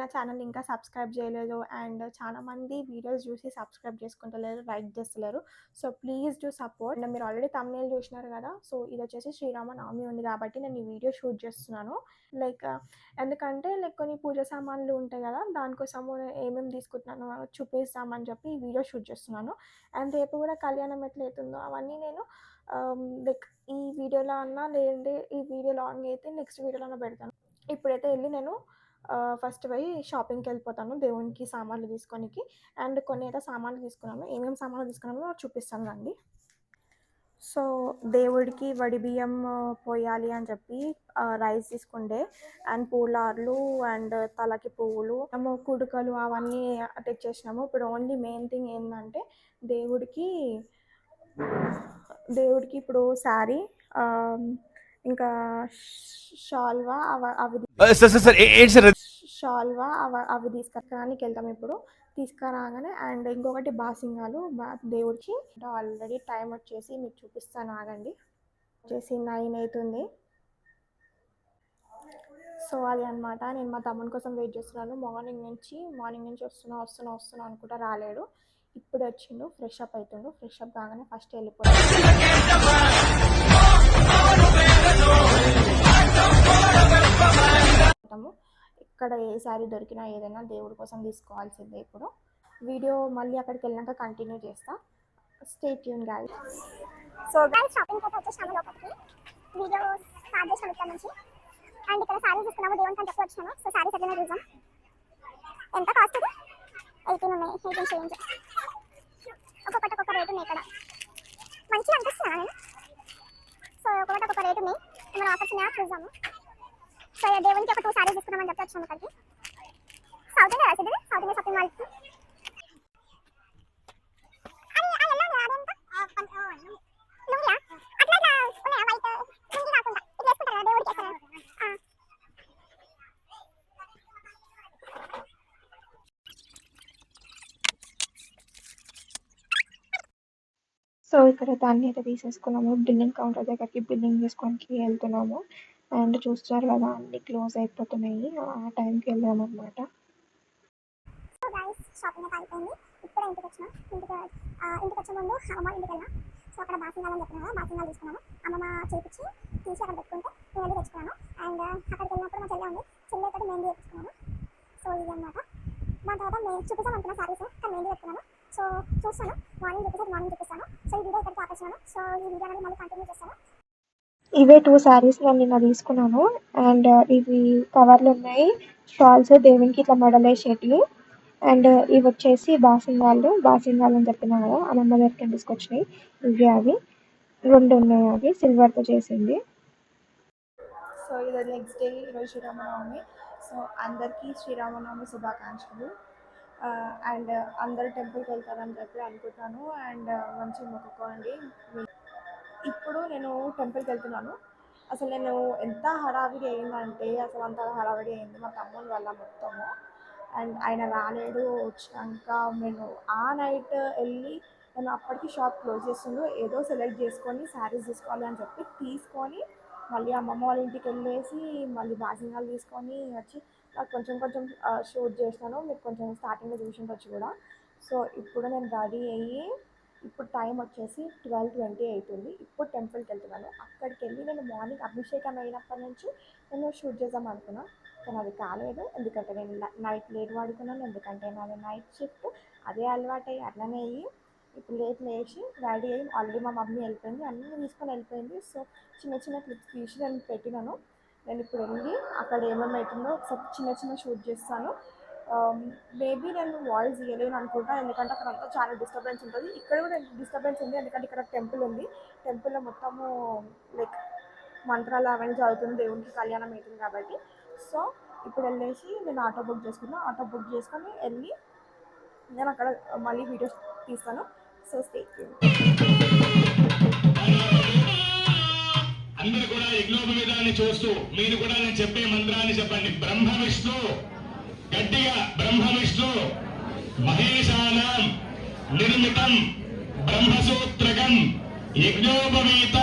నా ఛానల్ ఇంకా సబ్స్క్రైబ్ చేయలేదు అండ్ చాలా మంది వీడియోస్ చూసి సబ్స్క్రైబ్ చేసుకుంటలేరు లైక్ చేస్తలేరు. So please do support. మీరు ఆల్రెడీ తమిళ చూసినారు కదా సో ఇది వచ్చేసి శ్రీరామ నవమి ఉంది కాబట్టి నేను ఈ వీడియో షూట్ చేస్తున్నాను. లైక్ ఎందుకంటే లైక్ కొన్ని పూజ సామాన్లు ఉంటాయి కదా దానికోసము ఏమేమి తీసుకుంటున్నాను చూపిస్తామని చెప్పి ఈ వీడియో షూట్ చేస్తున్నాను. అండ్ రేపు కూడా కళ్యాణం ఎట్లా అవుతుందో అవన్నీ నేను లైక్ ఈ వీడియోలో అన్నా లేదంటే ఈ వీడియో లాంగ్ అయితే నెక్స్ట్ వీడియోలో పెడతాను. ఇప్పుడైతే వెళ్ళి నేను ఫస్ట్ పోయి షాపింగ్కి వెళ్ళిపోతాను దేవునికి సామాన్లు తీసుకోనికి. అండ్ కొన్ని అయితే సామాన్లు తీసుకున్నాను. ఏమేమి సామాన్లు తీసుకున్నామో చూపిస్తాను రండి. సో దేవుడికి వడి బియ్యం పోయాలి అని చెప్పి రైస్ తీసుకుండే. అండ్ పూలార్లు అండ్ తలకి పువ్వులు మేము కుడుకలు అవన్నీ తెచ్చేసినాము. ఇప్పుడు ఓన్లీ మెయిన్ థింగ్ ఏంటంటే దేవుడికి దేవుడికి ఇప్పుడు శారీ ఇంకా షాల్వా అవ అవి సార్ సార్ సార్ ఏంటి సార్ షాల్వా అవి తీసుకురానికి వెళ్తాం ఇప్పుడు. తీసుకురాగానే అండ్ ఇంకొకటి బాసింగాలు బా దేవుడికి. ఆల్రెడీ టైం వచ్చేసి మీకు చూపిస్తాను ఆగండి. వచ్చేసి నైన్ అవుతుంది సో అది అనమాట నేను మా తమ్ముని కోసం వెయిట్ చేస్తున్నాను. మార్నింగ్ నుంచి మార్నింగ్ నుంచి వస్తున్నా వస్తున్నా వస్తున్నా అనుకుంటా రాలేడు. ఇప్పుడు వచ్చిండు ఫ్రెష్ అప్ అవుతుండు ఫ్రెష్ అప్ కాగానే ఫస్ట్ వెళ్ళిపోయాడు. ఉంటాము ఇక్కడ ఏ శారీ దొరికినా ఏదైనా దేవుడి కోసం తీసుకోవాల్సిందే ఇప్పుడు. వీడియో మళ్ళీ అక్కడికి వెళ్ళాక కంటిన్యూ చేస్తా. Stay tune guys so guys shopping అయితే వచ్చేసాము లోపలికి వీడియో స్టార్ట్ చేసాము ఇక్కడ నుంచి. అండ్ ఇక్కడ సారీస్ తీసుకున్నాము. దేవుని అని చెప్పి సో ఎంత కాస్ట్ ఎయిటీన్ ఉన్నాయి. ఎయిటీన్ చేంజ్ ఒక్కొక్కటి ఒక్కొక్క రేట్ ఉన్నాయి ఇక్కడ. మంచిగా అనిపిస్తున్నా నేను సో ఒక్కొక్కటి ఒక్కొక్క రేట్ ఉన్నాయి. మనం ఆఫర్స్ ఉన్నాయా? చూద్దాము. సో దేవునికి ఒక టూ సారీస్ తీసుకున్నామని చెప్పి వచ్చాము ఇక్కడికి సౌత్ ఇండియా ఇది సౌత్ ఇండియా షాపింగ్ మాల్కి. సో ఇక్కడ దాన్ని అయితే తీసేసుకున్నాము. బిల్లింగ్ కౌంటర్ దగ్గరికి బిల్లింగ్ చేసుకోనికి వెళ్తున్నాము. అండ్ చూస్తారు కదా అన్ని క్లోజ్ అయిపోతున్నాయి. ఆ టైంకి వెళ్ళాము అనమాట సో షాపింగ్ అయిపోయింది. ఇప్పుడే ఇంటికి వచ్చిన. ఇంటికి ఇంటికి వచ్చే ముందు అమ్మమ్మ ఇంటికి వెళ్ళినా సో అక్కడ బాసింగాలు అని చెప్పిన కదా బాసింగాలు తీసుకున్నాను. అమ్మమ్మ చేపించి తీసి అక్కడ పెట్టుకుంటే నేను వెళ్ళి తెచ్చుకున్నాను. అండ్ అక్కడికి వెళ్ళినప్పుడు మా చెల్లె ఉంది. చెల్లె తోటి మెహందీ తెచ్చుకున్నాను సో ఇది అనమాట దాని తర్వాత మేము చూపిస్తాను అనుకున్న సారీస్ కానీ మెహందీ పెట్టుకున్నాను. సో చూస్తాను. మార్నింగ్ చూపిస్తాను మార్నింగ్ చూపిస్తాను. సో ఈ వీడియో ఇక్కడికి ఆపేసినాను సో ఈ వీడియో అనేది మళ్ళీ కంటిన్యూ చేస్తాను. ఇవే టూ శారీస్ నేను నిన్న తీసుకున్నాను. అండ్ uh, ఇవి కవర్లు ఉన్నాయి. షాల్స్ దేవునికి ఇట్లా మెడలేసేటివి అండ్ uh, ఇవి వచ్చేసి బాసింగాలు బాసింగాలు అని చెప్పినా కదా అమ్మమ్మ దగ్గర తీసుకొచ్చినాయి ఇవి అవి. రెండు ఉన్నాయి అవి. సిల్వర్తో చేసింది. సో ఇది నెక్స్ట్ డే ఈరోజు శ్రీరామనవమి. సో అందరికీ శ్రీరామనవమి శుభాకాంక్షలు. అండ్ అందరు టెంపుల్కి వెళ్తారని చెప్పి అనుకుంటాను. అండ్ uh, మంచిగా మొక్కుకోండి. ఇప్పుడు నేను టెంపుల్కి వెళ్తున్నాను. అసలు నేను ఎంత హడావిడి అయిందంటే అసలు అంత హడావిడి అయింది. మా తమ్ముని వల్ల మొత్తము. అండ్ ఆయన రాలేడు వచ్చాక నేను ఆ నైట్ వెళ్ళి నేను అప్పటికి షాప్ క్లోజ్ చేస్తుండ్రు ఏదో సెలెక్ట్ చేసుకొని శారీస్ తీసుకోవాలి అని చెప్పి తీసుకొని మళ్ళీ అమ్మమ్మ వాళ్ళ ఇంటికి వెళ్ళేసి మళ్ళీ బాసింగాలు తీసుకొని వచ్చి నాకు కొంచెం కొంచెం షూట్ చేసినాను మీరు కొంచెం స్టార్టింగ్లో చూసి ఉండొచ్చు కూడా. సో ఇప్పుడు నేను రెడీ అయ్యి ఇప్పుడు టైం వచ్చేసి ట్వెల్వ్ ట్వంటీ అవుతుంది ఇప్పుడు టెంపుల్కి వెళ్తున్నాను. అక్కడికి వెళ్ళి నేను మార్నింగ్ అభిషేకం అయినప్పటి నుంచి నేను షూట్ చేద్దాం అనుకున్నాను కానీ అది కాలేదు. ఎందుకంటే నేను నైట్ లేట్ పడుకున్నాను. ఎందుకంటే నాది నైట్ షిఫ్ట్ అదే అలవాటు అయ్యి అట్లనే అయ్యి ఇప్పుడు లేట్ లేచి రెడీ అయ్యి ఆల్రెడీ మా మమ్మీ వెళ్ళిపోయింది. అన్నీ తీసుకొని వెళ్ళిపోయింది. సో చిన్న చిన్న క్లిప్స్ తీసి నేను పెట్టినాను. నేను ఇప్పుడు వెళ్ళి అక్కడ ఏమేమి అవుతుందో ఒకసారి చిన్న చిన్న షూట్ చేస్తాను. Um, మేబీ నేను వాయిస్ ఇవ్వలేను అనుకుంటా ఎందుకంటే అక్కడ అంతా చాలా డిస్టర్బెన్స్ ఉంటుంది. ఇక్కడ కూడా డిస్టర్బెన్స్ ఉంది ఎందుకంటే ఇక్కడ టెంపుల్ ఉంది. టెంపుల్లో మొత్తము లైక్ మంత్రాలు అవన్నీ చదువుతుంది దేవునికి కళ్యాణం అవుతుంది కాబట్టి. సో ఇప్పుడు వెళ్ళేసి నేను ఆటో బుక్ చేసుకున్నాను ఆటో బుక్ చేసుకొని వెళ్ళి నేను అక్కడ మళ్ళీ వీడియోస్ తీస్తాను. సో స్టే అందరు కూడా యజ్ఞోపవేదాన్ని చూస్తూ మీరు కూడా నేను చెప్పే మంత్రాన్ని చెప్పండి. బ్రహ్మ విష్ణు! గట్టిగా బ్రహ్మ విష్ణు మహేశానం నిర్మితం బ్రహ్మసూత్రకం యజ్ఞోపవీత.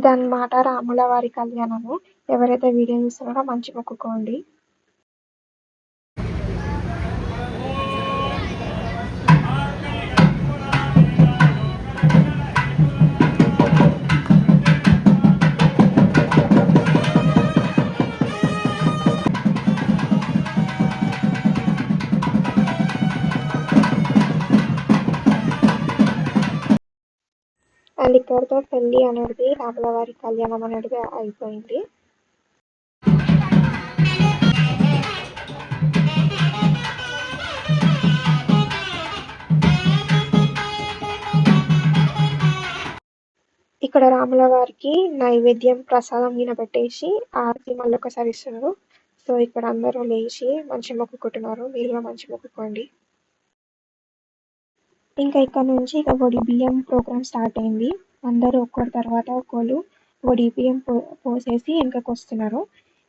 ఇదన్నమాట రాముల వారి కళ్యాణము. ఎవరైతే వీడియో చూస్తున్నారో మంచి మొక్కుకోండి. ఎవరితో పెళ్ళి అనేది రాముల వారి కళ్యాణం అనేది అయిపోయింది. ఇక్కడ రాముల వారికి నైవేద్యం ప్రసాదం గిన పెట్టేసి ఆరతి మళ్ళీ ఒకసారి ఇస్తున్నారు. సో ఇక్కడ అందరూ లేచి మంచి మొక్కుకుంటున్నారు మీరు కూడా మంచి మొక్కుకోండి ఇంకా ఇక్కడ నుంచి ఇక వడి బియ్యం ప్రోగ్రామ్ స్టార్ట్ అయింది. అందరూ ఒక్కరి తర్వాత ఒకళ్ళు ఓ డిపిఎం పో పోసేసి వెనకకు వస్తున్నారు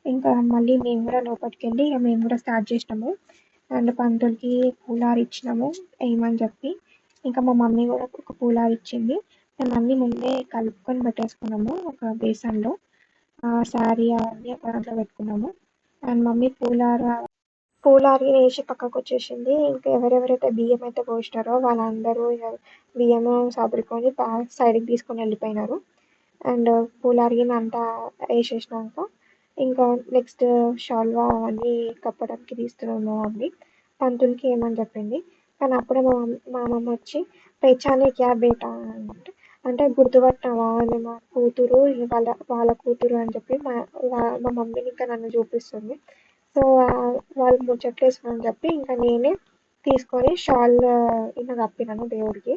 ఇంకా మళ్ళీ మేము కూడా లోపలికి వెళ్ళి ఇక మేము కూడా స్టార్ట్ చేసినాము. అండ్ పంతులకి పూలాలు ఇచ్చినాము వేయమని చెప్పి. ఇంకా మా మమ్మీ కూడా ఒక పూలాలు ఇచ్చింది మేము అన్నీ ముందే కలుపుకొని పెట్టేసుకున్నాము ఒక బేసన్లో. శారీ అవన్నీ ఒక దాంట్లో పెట్టుకున్నాము. అండ్ మమ్మీ పూలార పూలారి వేసి పక్కకు వచ్చేసింది. ఇంకా ఎవరెవరైతే బియ్యం అయితే పోసినారో వాళ్ళందరూ బియ్యం బియ్యము సదురుకొని సైడ్కి తీసుకొని వెళ్ళిపోయినారు. అండ్ పూలారిని అంతా వేసేసినాక ఇంకా నెక్స్ట్ షాల్వా అవన్నీ కప్పడానికి తీస్తున్నాము అవి పంతులకి ఏమని చెప్పింది? కానీ అప్పుడే మా మా అమ్మమ్మ వచ్చి పెచానే క్యా బేటా? అంటే అంటే గుర్తుపట్టినావా అని మా కూతురు వాళ్ళ వాళ్ళ కూతురు అని చెప్పి మా మా మమ్మీని ఇంకా నన్ను చూపిస్తుంది. సో వాళ్ళు ముచ్చట్లు వేసుకుని చెప్పి ఇంకా నేనే తీసుకొని షాల్ ఇలా కప్పినాను దేవుడికి.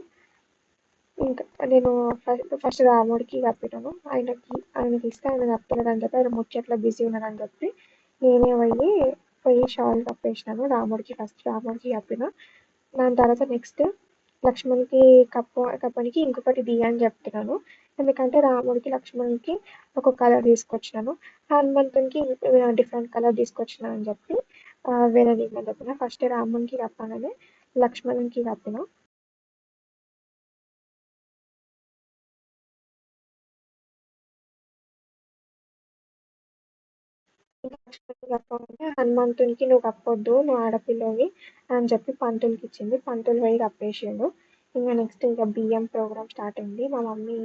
ఇంకా నేను ఫస్ట్ ఫస్ట్ రాముడికి కప్పినాను. ఆయనకి ఆయనకి ఇస్తే ఆయన కప్పలేడు అని చెప్పి ఆయన ముచ్చట్లో బిజీ ఉన్నాడు అని చెప్పి నేనే పోయి పోయి షాల్ కప్పేసినాను. రాముడికి ఫస్ట్ రాముడికి కప్పిన. దాని తర్వాత నెక్స్ట్ లక్ష్మణ్కి కప్ప కప్పనికి ఇంకొకటి ది అని చెప్తున్నాను. ఎందుకంటే రాముడికి లక్ష్మణ్కి ఒక కలర్ తీసుకొచ్చినాను. హనుమంతునికి డిఫరెంట్ కలర్ తీసుకొచ్చినాను అని చెప్పి వేరే దీని చెప్పిన. ఫస్ట్ రామునికి కప్పగానే లక్ష్మణునికి కప్పిన. లక్ష్మణుడు హనుమంతునికి నువ్వు కప్పొద్దు నువ్వు ఆడపిల్లవి అని చెప్పి పంతులకి ఇచ్చింది. పంతులు పోయి కప్పేసిండు. ఇంకా నెక్స్ట్ ఇంకా బియ్యం ప్రోగ్రామ్ స్టార్ట్ అయింది. మా మమ్మీ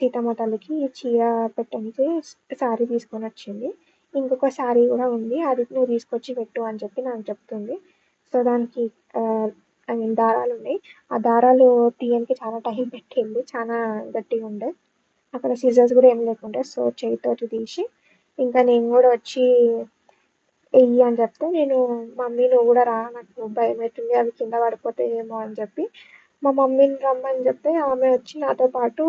సీతమ్మ తల్లికి చీర పెట్టడానికి శారీ తీసుకొని వచ్చింది. ఇంకొక శారీ కూడా ఉంది. అది నువ్వు తీసుకొచ్చి పెట్టు అని చెప్పి నాకు చెప్తుంది. సో దానికి ఐ మీన్ దారాలు ఉన్నాయి. ఆ దారాలు తీయడానికి చాలా టైం పెట్టింది. చాలా గట్టిగా ఉండే అక్కడ సీజర్స్ కూడా ఏం లేకుండే. సో చేతితోటి తీసి ఇంకా నేను కూడా వచ్చి వెయ్యి అని చెప్తే నేను మమ్మీ నువ్వు కూడా రా నాకు భయం అవుతుంది అవి కింద పడిపోతాయేమో అని చెప్పి మా మమ్మీని రమ్మని చెప్తే ఆమె వచ్చి నాతో పాటు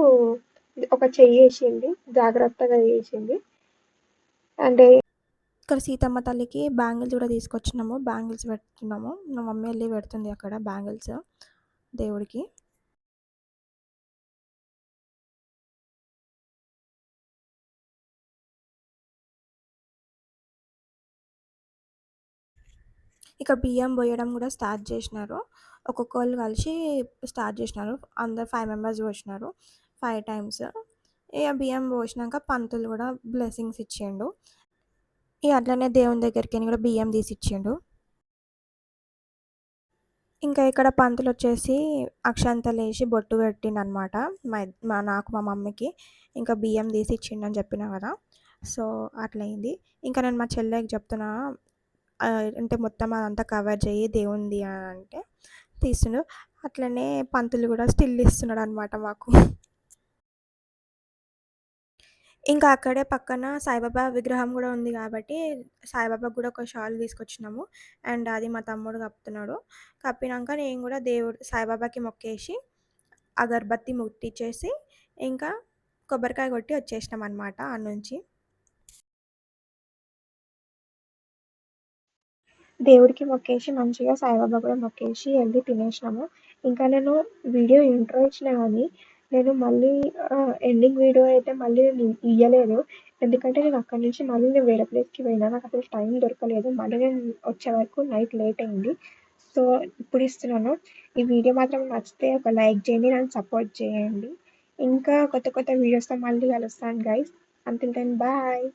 ఒక చెయ్యి వేసింది జాగ్రత్తగా వేసింది. అంటే ఇక్కడ సీతమ్మ తల్లికి బ్యాంగిల్స్ కూడా తీసుకొచ్చినాము బ్యాంగిల్స్ పెడుతున్నాము. మా మమ్మీ వెళ్ళి పెడుతుంది అక్కడ బ్యాంగిల్స్ దేవుడికి. ఇక బియ్యం పోయడం కూడా స్టార్ట్ చేసినారు. ఒక్కొక్కళ్ళు కలిసి స్టార్ట్ చేసినారు. అందరు ఫైవ్ మెంబర్స్ పోసినారు. ఫైవ్ టైమ్స్ ఇక బియ్యం పోసినాక పంతులు కూడా బ్లెస్సింగ్స్ ఇచ్చిండు. ఇక అట్లనే దేవుని దగ్గరికి కూడా బియ్యం తీసి ఇచ్చిండు. ఇంకా ఇక్కడ పంతులు వచ్చేసి అక్షంతలు వేసి బొట్టు పెట్టిండు అనమాట మా మా నాకు మా మమ్మీకి. ఇంకా బియ్యం తీసి ఇచ్చిండు అని చెప్పిన కదా. సో అట్లయింది. ఇంకా నేను మా చెల్లెకి చెప్తున్నా. అంటే మొత్తం అదంతా కవర్ చేయి దేవుంది అని అంటే తీస్తుండు అట్లనే పంతులు కూడా స్టిల్ ఇస్తున్నాడు అనమాట మాకు ఇంకా అక్కడే పక్కన సాయిబాబా విగ్రహం కూడా ఉంది కాబట్టి సాయిబాబాకి కూడా ఒక షాల్ తీసుకొచ్చినాము. అండ్ అది మా తమ్ముడు కప్పుతున్నాడు. కప్పినాక నేను కూడా దేవుడు సాయిబాబాకి మొక్కేసి, అగరబత్తి ముట్టిచ్చేసి, ఇంకా కొబ్బరికాయ కొట్టి వచ్చేసినాం అనమాట ఆ నుంచి దేవుడికి మొక్కేసి మంచిగా సాయిబాబా కూడా మొక్కేసి వెళ్ళి తినేసినాము. ఇంకా నేను వీడియో ఇంట్రో ఇచ్చిన కానీ నేను మళ్ళీ ఎండింగ్ వీడియో అయితే మళ్ళీ నేను ఇయ్యలేదు. ఎందుకంటే నేను అక్కడి నుంచి మళ్ళీ నేను వేరే ప్లేస్‌కి పోయినా. అసలు టైం దొరకలేదు. మళ్ళీ నేను వచ్చే వరకు నైట్ లేట్ అయింది. సో, ఇప్పుడు ఇస్తున్నాను. ఈ వీడియో మాత్రం నచ్చితే ఒక లైక్ చేయండి. నన్ను సపోర్ట్ చేయండి. ఇంకా కొత్త కొత్త వీడియోస్‌తో మళ్ళీ కలుస్తాను గైస్. అంతే బాయ్.